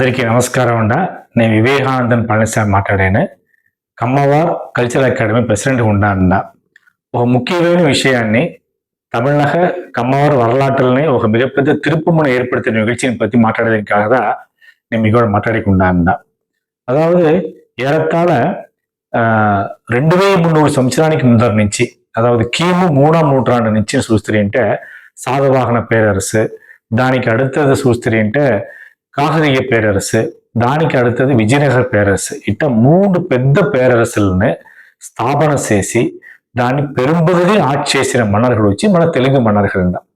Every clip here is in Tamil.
అందరికీ నమస్కారం అండ నేను వివేకానందన్ పళనిస్వామి మాట్లాడాను కమ్మవార్ కల్చరల్ అకాడమీ ప్రెసిడెంట్ ఉండాన్న ఒక ముఖ్యమైన విషయాన్ని தமிழக கம்மவர் வரலாற்றிலே ஒரு மிகப்பெரிய திருப்பமுனை ஏற்படுத்திய நிகழ்ச்சியை பற்றி மாட்டாடுறதுக்காக தான் நம்ம இங்கோட மாட்டாடிக்கொண்டாருந்தா அதாவது ஏறத்தாழ ரெண்டு வேల మున్నూరు సంవత్సరానికి ముందర నుంచి అదావది కిము మూడాం నూట్రాండు నుంచి చూస్తే సాతవాహన பேரரசு దానికి அடுத்தது చూస్తే காகதிக பேரரசு தானிக்கு அடுத்தது விஜயநகர பேரரசு. இட்ட மூன்று பெத்த பேரரசுன்னு ஸ்தாபனம் சேசி தானி పెరుంపగది ఆర్ట్ చేసిన మన్నర్హుడు వచ్చి మన తెలుగు மன்னர்கள் தான்.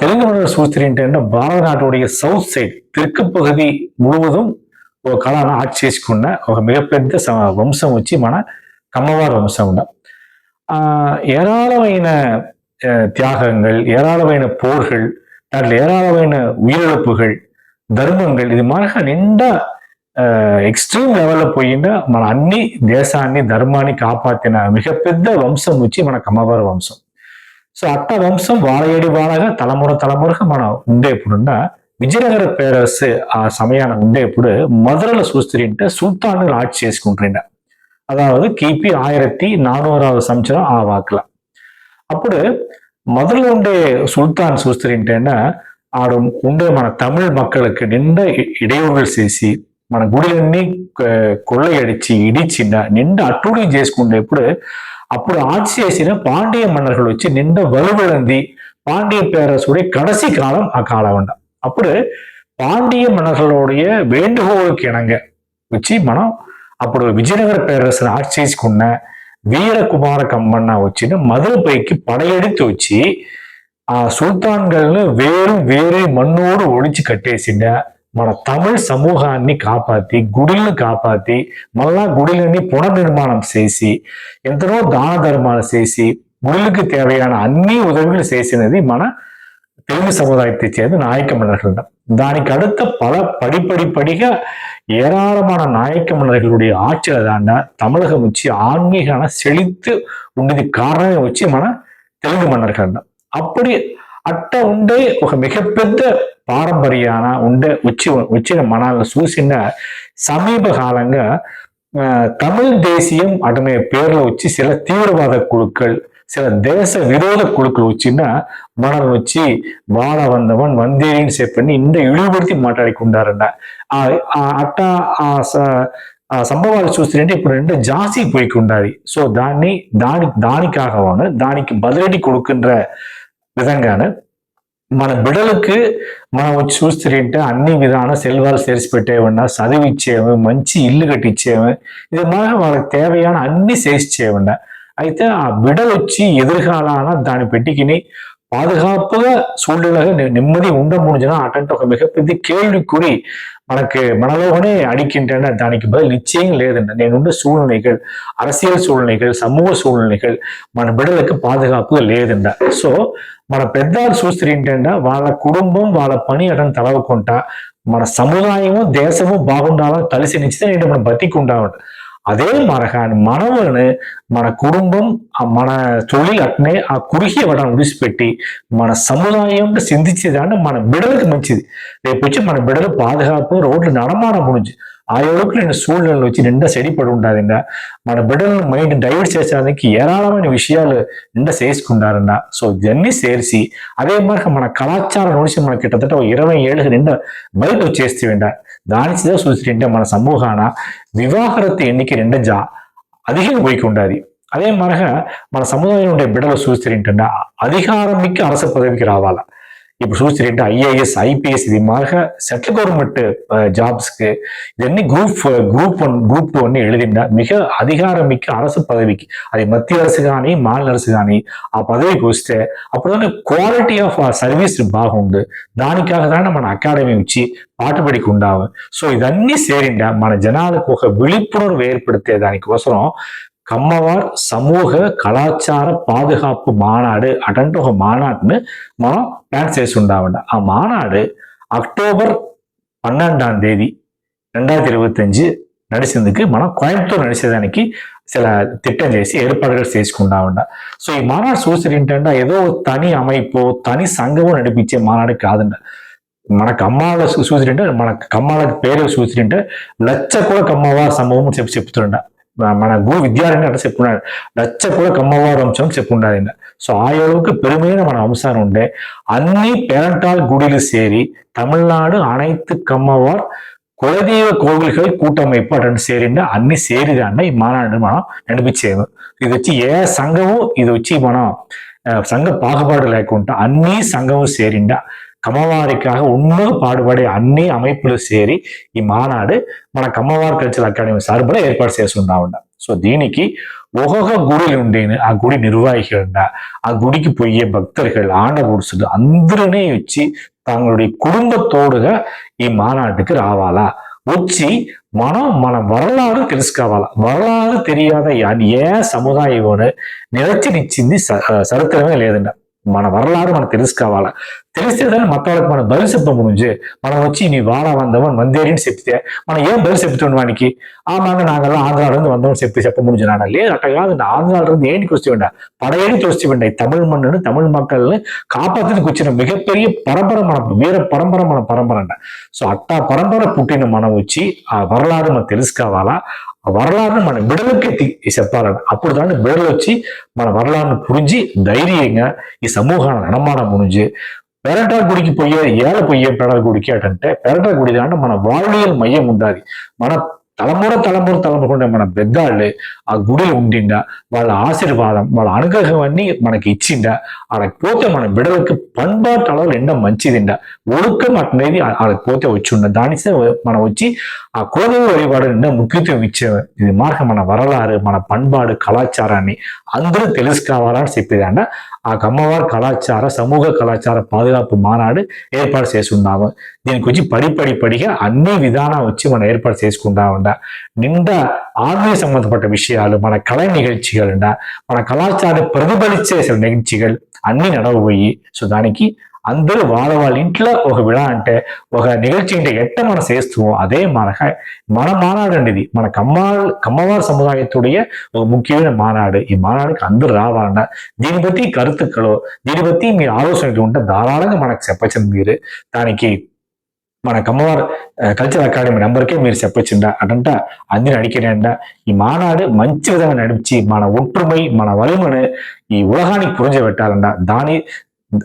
தெலுங்கு மன்னர் சூத்திரி பாரத நாட்டுடைய சவுத் சைடு தெற்கு பகுதி முழுவதும் ఒక కళను ఆర్ట్ ஒரு ఒక ச வம்சம் வச்சு மன కమ్మవారి வம்சம் ఉండం ఏరాళమైన தியாகங்கள் ஏராளమైన போர்கள் దాంట్లో ஏராளమైన உயிரிழப்புகள் ధర్మంగా ఇది మనకు నిండా ఎక్స్ట్రీమ్ లెవెల్లో పోయిందా మన అన్ని దేశాన్ని ధర్మాన్ని కాపాడిన మిగపెద్ద వంశం వచ్చి మనకు అమ్మవారి వంశం సో అట్ట వంశం వాడయేడి వాడగా తలముర తలమురక మనం ఉండేప్పుడున్న విజయనగర పేరస్ ఆ సమయాన ఉండేప్పుడు మొదలలో చూస్తుంటే సుల్తాన్లు ఆட்சி చేసుకుంటుండ அதாவது கிபி ஆயிரத்தி நானூறாவது சம்சரம் ஆ வாக்கில் అప్పుడు మొదలు ఉండే సుల్తాన్ చూస్తుంటేనా ஆடும் ఉండే மன தமிழ் மக்களுக்கு நின்ற இடையூறுகள் చేసి మన గుడిలన్నీ కొల్లగడిచి ఇడిచి నిండా అట్టుడి చేసుకుంటే ఇప్పుడు అప్పుడు ఆచి చేసిన పాండ్య మన్నర్లు వచ్చి నిండా వలువలంది பாண்டிய பேரரசுடைய கடைசி காலம் அக்காலவண்டம் அப்படி பாண்டிய மன்னர்களுடைய வேண்டுகோளுக்கு இணங்க வச்சு மனம் அப்படி விஜயநகர பேரரசர் ஆட்சி చేసుకున్న வீரகுமார கம்பன்னா வச்சுன்னு மதுரை பைக்கு படையெடுத்து வச்சு సుల్తాన్గల్ని వేరు వేరే మన్నోడు ఒడిచి కట్టేసిండ మన తమిళ సమూహాన్ని కాపాతి గుడులను కాపాతి మళ్ళా గుడులని పునర్నిర్మాణం చేసి ఎంతనో தான ధర్మాలు చేసి గుడులకు தேவையான అన్ని உதவிகள் చేసినది மன தெலுங்கு சமுதாயத்தை சேர்ந்த நாயக்க மன்னர்கள் தான் தானிக்கு அடுத்த பல படிப்படிப்படிக ஏராளமான நாயக்க மன்னர்களுடைய ஆட்சியில தாண்டா தமிழகம் வச்சு ஆன்மீகான செழித்து உண்டது காரணமே வச்சு மன தெலுங்கு மன்னர்கள் அப்படி அட்ட உண்டே ஒரு மிகப்பெரிய మిగపెద్ద పారంపర్యాన உச்சி వచ్చి వచ్చిన మనాలను சமீப காலங்க தமிழ் தேசியம் அடனைய பேர்ல வச்சு சில தீவிரவாத குழுக்கள் சில தேச விரோத குழுக்கள் வச்சுன்னா மணல் வச்சு வாழ வந்தவன் வந்தேன்னு சேவ் பண்ணி இந்த இழிவுபடுத்தி மாட்டாடி கொண்டாருண்டா అట్టా సంభవాలు చూస్తుంటే இப்ப ரெண்டு ஜாஸ்தி పోయి ఉండాలి சோ దాన్ని దాని దానికాగవాను దానికి பதிலடி కొడుకుండ్ర విధంగాన మన బిడలకి మనం వచ్చి చూస్తుంటే అన్ని విధాన సెల్వాలు చేసి పెట్టేవన్నా చదివి ఇచ్చేవి మంచి ఇల్లు కట్టించేవి ఇది మన వాళ్ళకి తేవయాన అన్ని చేసి చేయకుండా అయితే ఆ బిడలు వచ్చి ఎదురుకాలాన దాన్ని పెట్టుకుని பாதுகாப்பு சூழ்நிலை நிம்மதி உண்ட முடிஞ்சுன்னா அட்டன்ட் மிகப்பெரிய கேள்விக்குறி మనకి మనలోనే అడిగింటే దానికి బదులు నిశ్చయం లేదండి నేనుండే సూழ்நிலைகள் அரசியல் சூழ்நிலைகள் சமூக சூழ்நிலைகள் మన బిడ్డలకు పాదుగాపు లేదండ సో మన పెద్దలు చూస్తే ఏంటంటే వాళ్ళ కుటుంబం వాళ్ళ పని అటని తలవకుండా మన సముదాయము దేశము బాగుండాలని కలిసి నిచ్చితే నేను మనం బతికుండామంట అదే మనకాని మనవులను మన కుటుంబం మన తొలిలు అట్నే ఆ కురిహి వడం విడిచిపెట్టి మన సముదాయం సింధించేదాన్ని మన బిడలకు మంచిది రేపు వచ్చి మన బిడలు పాదుగాపు రోడ్లు నడమాడం గురించి ఆ యోగకులైన సూళ్ళలో వచ్చి నిండా సెడిపడి ఉండారండ మన బిడ్డలను మైండ్ డైవర్ట్ చేసేదానికి ఏరాళమైన విషయాలు నిండా చేసుకున్నారండ సో ఇవన్నీ చేసి అదే మాదిరి మన కళాచారం నుంచి మనకి కిట్టదట ఇరవై ఏళ్ళ నిండా బయట వచ్చేస్తేవిండ దానితో చూసిటే మన సమూహాన వివాహరత్తు ఎన్నిక నిండా జా అధికం పోయికుండాది అదే మరగా మన సముదాయం ఉండే బిడ్డలు చూస్తే ఏంటంటే అధికారం మిక్కి అరస పదవికి రావాలా ఇప్పుడు చూసినట్టు ఐఏఎస్ ఐపీఎస్ ఇది మాగా సెంట్రల్ கவர்மெண்ட் ஜாப்ஸ்க்கு இது என்ன group group one group two ஒன்று எழுதிண்டா மிக அதிகாரமிக்க அரசு பதவிக்கு அது மத்திய அரசு కానీ மாநில அரசு కానీ ఆ పదవికి వస్తే అప్పుడునే క్వాలిటీ ఆఫ్ ఆ సర్వీస్ బాగుంది దానికాగానే మన అకాడమీ వచ్చి పాటుబడికి ఉండాము సో ఇదన్నీ సేరిండా మన జనాలకు ఒక విழிపుణర్వు ఏర్పడితే దానికోసం கம்மவார் சமூக கலாச்சார பாதுகாப்பு மாநாடு அடன்ற ஒரு மாநாடுன்னு మనం ప్లాన్ చేసి ఉండామండి ఆ మానాడు అక్టోబర్ పన్నెండాం తేదీ రెండాయిరత్తి ఇరవత్తంజు నడిచేందుకు మనం కోయంబత్తూరు నడిచేదానికి சில திட்டம் చేసి ఏర్పాటుగా చేసుకుందామంట సో ఈ మానాడు చూసి ఏంటంటే ఏదో తని அமைப்போ తని సంఘము నడిపించే మానాడు కాదంట మన కమ్మాల చూసిరంటే మన కమ్మాలకు పేరు చూసిరంటే లచ్చ కూడా కమ్మవారి సంభవం చెప్పి చెప్తుండ మనకు విద్యారణ్య అట్లా చెప్పున్నాడు రచ్చ కూడా కమ్మవారి వంశం చెప్పున్నాడు ఆయన సో ఆ ఎడవుకు పెరుమైన మన వంశాన్ని ఉండే అన్ని పేరంటాల్ గుడిలు సేరి தமிழ்நாடு அனைத்து கம்மவார் குலதெய்வ கோவில்கள் கூட்டமைப்பு அப்படின்னு சேரிண்ட అన్ని సేరిగానే ఈ మానాడు మనం నడిపించేది ఇది వచ్చి ఏ సంఘము ఇది వచ్చి మనం సంఘ పాకపాటు లేకుండా అన్ని సంఘము సేరిండా கமவாரிக்காக உண்மை பாடுபడే అన్ని அமைப்புలు చేరి ఈ మానాడు మన కమ్మవారి కల్చరల్ అకాడమీ సార్బులో ఏర్పాటు చేస్తుంటా ఉండ సో దీనికి ఒక్కొక్క గుడిలు ఉండేను ఆ గుడి నిర్వాహికుండ ఆ గుడికి పోయే భక్తர்கள் ఆండ గుడుసులు అందరూనే వచ్చి తங்களுடைய కుటుంబతోడుగా ఈ మానాడుకి రావాలా వచ్చి మనం మన வரலாறு తెలుసుకోవాల வரலாறு తెలియాத ఏ సముదాయం నిరచనిచ్చింది చరిత్రమే లేదండి మన వరలారు మనం తెలుసుకోవాలా తెలిస్తేనే మత్తవాళ్ళకి మనం బదులు చెప్పముంజు మనం వచ్చి నీ వాడ వందమని మందేరిని చెప్తే మనం ఏం బదులు చెప్తుండే వానికి ఆ మాట నాగల్లా ఆంధ్రాల నుండి వందమని చెప్పి చెప్పముంజు నాన్న లేదు అట్ట కాదు ఆంధ్రాల నుండి ఏంటికి వస్తుండ పడయేడికి వస్తుండ ఈ తమిళ మన్నును తమిళ మక్కల్ని కాపాడడానికి వచ్చిన మిగపెరియ పరంపర మన వీర పరంపర మన పరంపర అంట సో అట్టా పరంపర పుట్టిన మనం వచ్చి ఆ వరలారు మనం తెలుసుకోవాలా ఆ వరలారుని మన బిడలకి చెప్పాలంట అప్పుడు దాన్ని బిడలు వచ్చి మన వరలారుని పురించి ధైర్యంగా ఈ సమూహాన్ని నడమాడం మునించి పెరటా గుడికి పోయే ఏళ్ళ పోయే పెరట గుడికి అంటే పెరట గుడి దాంట్లో మన வாழ்வியல் மையம் ఉండాలి మన తలమూర తలమూర తలముకుంటే మన పెద్దాళ్ళు ఆ గుడిలో ఉండిండా వాళ్ళ ఆశీర్వాదం వాళ్ళ అనుగ్రహం మనకి ఇచ్చిండా ఆడకపోతే మన బిడలకి పంబాటు అడవులు ఎండ మంచిదిండా ఒడుకం అట్నేది ఆడకపోతే వచ్చి ఉండ దానిసే మనం వచ్చి ఆ కోదేవి వழிపాడు నిండా ముఖ్యత్వం ఇచ్చే ఇది మాట మన వరలారు మన పంబాడు కళాచారాన్ని అందరూ తెలుసుకోవాలని చెప్పేదాండ కమ్మవారి కళాచార సమూహ కళాచార పాదుగాపు మానాడు ఏర్పాటు చేసుకున్నాము దీనికి వచ్చి పడిపడిపడిగా అన్ని విధానం వచ్చి మనం ఏర్పాటు చేసుకుంటా ఉండ నిండా ఆన్మీయ సంబంధపట్ట విషయాలు మన కళ నిగழ்చిగలుండ మన కళాచారం ప్రతిఫలించే నిగழ்చిగలు అన్ని నడవబోయి సో దానికి అందరూ వాళ్ళ వాళ్ళ ఇంట్లో ఒక విడా అంటే ఒక నిగల్చి అంటే ఎట్ట మనం చేస్తుమో అదే మనక మన మానాడు అండి ఇది మన కమ్మాళ్ కమ్మవారు சமுதாயத்துடைய ஒரு முக்கியமான மாநாடு இம்மாநாடுக்கு అందరూ రావాలన్నా దీని బట్టి కరుతుక్కలో దీని బట్టి మీ ఆలోచనలు ఉంటే ధారాళంగా మనకు చెప్పచ్చు మీరు దానికి మన కమ్మవారు కల్చర్ అకాడమీ నెంబర్కే మీరు చెప్పొచ్చిందా అటంట అందరూ అడిగినండా ఈ మానాడు మంచి విధంగా నడిపించి మన ఒற்றுమై మన వలిమను ఈ ఉలగానికి పురించబెట్టాలంట దాని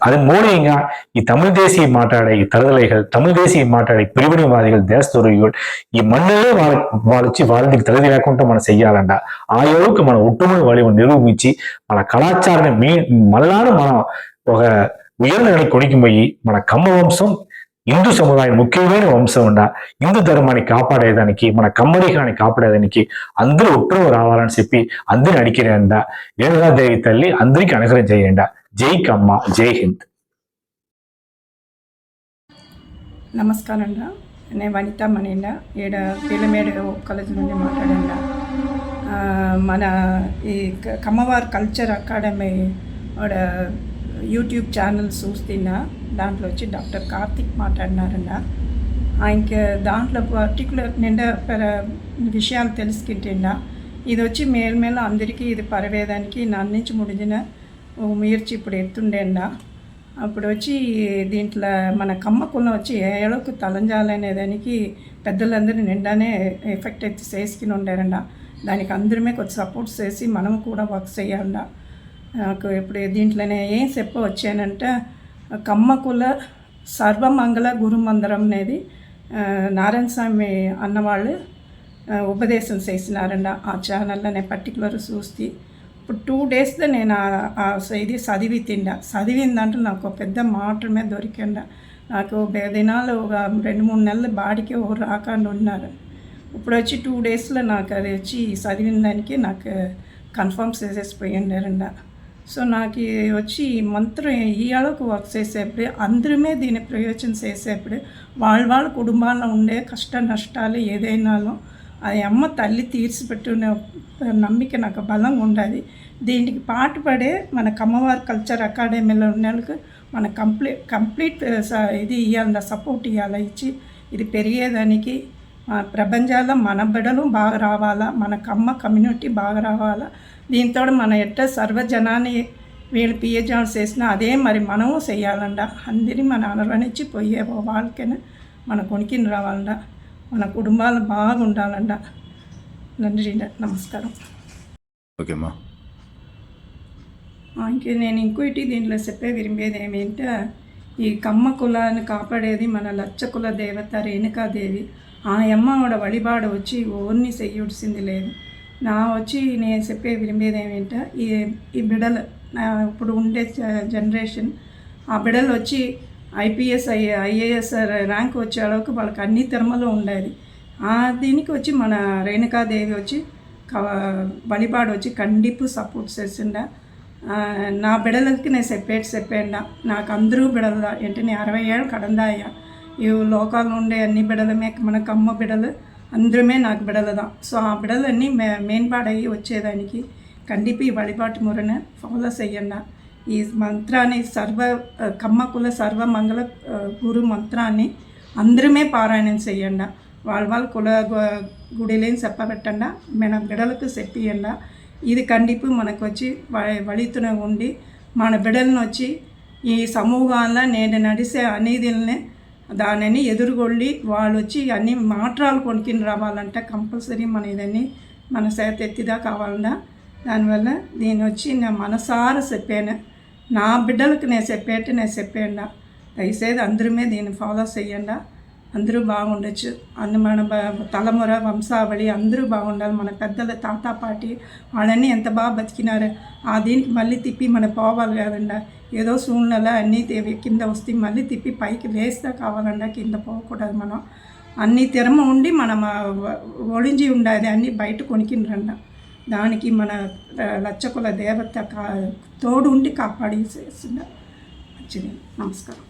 அது மூலியங்க ఈ తమిళ దేశీయ మాట్లాడే ఈ తలదలైகள் తమిళ దేశీయ మాట్లాడే పిడిబిడివాదిగల్ దేశతురుగల్ ఈ మన్నలే వాళ్ళ వాళ్ళొచ్చి వాళ్ళకి తలది లేకుండా మనం చెయ్యాలంట ఆ ఎరువుకు మన ఒట్టుమడి వాళ్ళు నిరూపించి మన కళాచారాన్ని మీ మళ్ళాను మనం ఒక ఉయర్న నిలకి కొనికిపోయి మన కమ్మ వంశం హిందూ సముదాయం ముఖ్యమైన వంశం ఉండ హిందూ ధర్మాన్ని కాపాడేదానికి మన కమ్మరికాన్ని కాపాడేదానికి అందరూ ఒట్టును రావాలని చెప్పి అందరిని అడిగిరేయండా ఏడుగా దేవి తల్లి అందరికీ అనుగ్రహం చేయండా జై కమ్మ జై హింద్. నమస్కారం నేను వనిత మణిండ ఈడ పీలమేడు కాలేజ్ నుండి మాట్లాడండి మన ఈ కమ్మవారి కమ్మవార్ కల్చర్ అకాడమీ ఆడ యూట్యూబ్ ఛానల్ చూస్తున్నా. దాంట్లో వచ్చి డాక్టర్ కార్తిక్ మాట్లాడినారండ ఆయనకి దాంట్లో పర్టికులర్ నిండా విషయాలు తెలుసుకుంటున్నా ఇది వచ్చి మేల్మేల అందరికీ ఇది పరవేదానికి నన్నించి ముడిచిన ముయర్చి ఇప్పుడు ఎత్తుండేండా. అప్పుడు వచ్చి దీంట్లో మన కమ్మ వచ్చి ఏ తలంజాలనే దానికి పెద్దలందరూ నిండానే ఎఫెక్ట్ అయితే చేసుకుని ఉండారండ. దానికి అందరమే కొంచెం సపోర్ట్ చేసి మనం కూడా వర్క్ చేయాలండ. నాకు ఇప్పుడు దీంట్లోనే ఏం చెప్ప వచ్చానంటే కమ్మ కుల సర్వమంగళ గురుమందరం అనేది నారాయణ స్వామి అన్నవాళ్ళు ఉపదేశం చేసినారండ ఆ ఛానల్లో నేను పర్టికులర్ చూస్తే ఇప్పుడు టూ డేస్లో నేను ఇది చదివి తిండా చదివిందంటే నాకు పెద్ద మాత్రమే దొరికిండ. నాకు దినాలు ఒక రెండు మూడు నెలలు బాడికి రాకుండా ఉన్నారు. ఇప్పుడు వచ్చి టూ డేస్లో నాకు అది వచ్చి చదివిన దానికి నాకు కన్ఫర్మ్ అండి సో నాకు వచ్చి మంత్రం ఇవాళకు వర్క్ చేసేప్పుడు అందరమే దీని ప్రయోజనం చేసేప్పుడు వాళ్ళ వాళ్ళ కుటుంబాల్లో ఉండే కష్ట నష్టాలు ఏదైనాలో అది అమ్మ తల్లి తీర్చిపెట్టుకునే నమ్మిక నాకు బలంగా ఉండాలి దీనికి పాటుపడే మన కమ్మవారి కల్చర్ అకాడమీలో ఉన్న వాళ్ళకి మన కంప్లీట్ కంప్లీట్ ఇది ఇవ్వాల సపోర్ట్ ఇవ్వాలా ఇచ్చి ఇది పెరిగేదానికి ప్రపంచాల మన బిడలు బాగా రావాలా మన కమ్మ కమ్యూనిటీ బాగా రావాలా. దీంతో మన ఎట్ట సర్వజనాన్ని వీళ్ళు పిహెచ్ఆర్ చేసినా అదే మరి మనము చేయాలండ అందరినీ మన అనర్వణించి పోయే వాళ్ళకైనా మన కొనికిని రావాలండా మన కుటుంబాలు బాగుండాలంట. నండి నమస్కారం. ఓకేమ్మా ఇంకే నేను ఇంకోటి దీంట్లో చెప్పే విరిమేది ఏమిటంటే ఈ కమ్మ కులాన్ని కాపాడేది మన లచ్చ కుల దేవత రేణుకాదేవి. ఆ అమ్మ ఆవిడ వడిబాడు వచ్చి ఓర్ని చెయ్యుడిసింది లేదు. నా వచ్చి నేను చెప్పే విరిమేది ఏమిటంటే ఈ ఈ బిడలు ఇప్పుడు ఉండే జనరేషన్ ఆ బిడలు వచ్చి ఐపీఎస్ ఐఏ ఐఏఎస్ ర్యాంక్ వచ్చే వాళ్ళకి వాళ్ళకి అన్ని తిరుమలో ఉండేది. ఆ దీనికి వచ్చి మన రేణుకాదేవి వచ్చి బలిపాడు వచ్చి కండిపు సపోర్ట్ చేసిండా నా బిడలకి నేను సెపరేట్ చెప్పేండా నాకు అందరూ బిడల. ఏంటి నేను అరవై ఏళ్ళు కడందాయ్యా ఈ లోకాలు ఉండే అన్ని బిడలమే మన కమ్మ బిడలు అందరమే నాకు బిడలదా సో ఆ బిడలన్నీ మే మేన్పాడయ్యి వచ్చేదానికి కండిపి బలిపాటు మురనే ఫాలో చెయ్యండా ఈ మంత్రాన్ని సర్వ కమ్మకుల సర్వమంగళ సర్వ మంగళ గురు మంత్రాన్ని అందరమే పారాయణం చేయండి. వాళ్ళ వాళ్ళ కుల గుడిలేని చెప్పబెట్టండ. మన బిడలకు చెప్పియండ. ఇది కండిపు మనకు వచ్చి వళితున ఉండి మన బిడలను వచ్చి ఈ సమూహాల్లో నేను నడిసే అనేదిల్ని దానిని ఎదుర్కొల్లి వాళ్ళు వచ్చి అన్ని మాట్రాలు కొనుక్కిని రావాలంటే. కంపల్సరీ మన ఇదన్నీ మన చేత ఎత్తిదా కావాలన్నా దానివల్ల నేను వచ్చి నా మనసార చెప్పాను. నా బిడ్డలకు నేను చెప్పేట్టు నేను చెప్పాను దయచేసి అందరమే దీన్ని ఫాలో చేయండి అందరూ బాగుండొచ్చు. అన్ని మన బ- తలముర వంశావళి అందరూ బాగుండాలి. మన పెద్దల తాత పాటి వాళ్ళన్నీ ఎంత బాగా బతికినారు ఆ దీనికి మళ్ళీ తిప్పి మనం పోవాలి కదండి. ఏదో సూళ్ళలో అన్నీ కింద వస్తే మళ్ళీ తిప్పి పైకి లేస్తే కావాలండా. కింద పోకూడదు మనం. అన్ని తిరమ ఉండి మనం ఒళించి ఉండాలి. అన్నీ బయట కొనికినరండా దానికి మన లచ్చకుల దేవత కా తోడు ఉండి కాపాడి చేసింది మంచిది. నమస్కారం.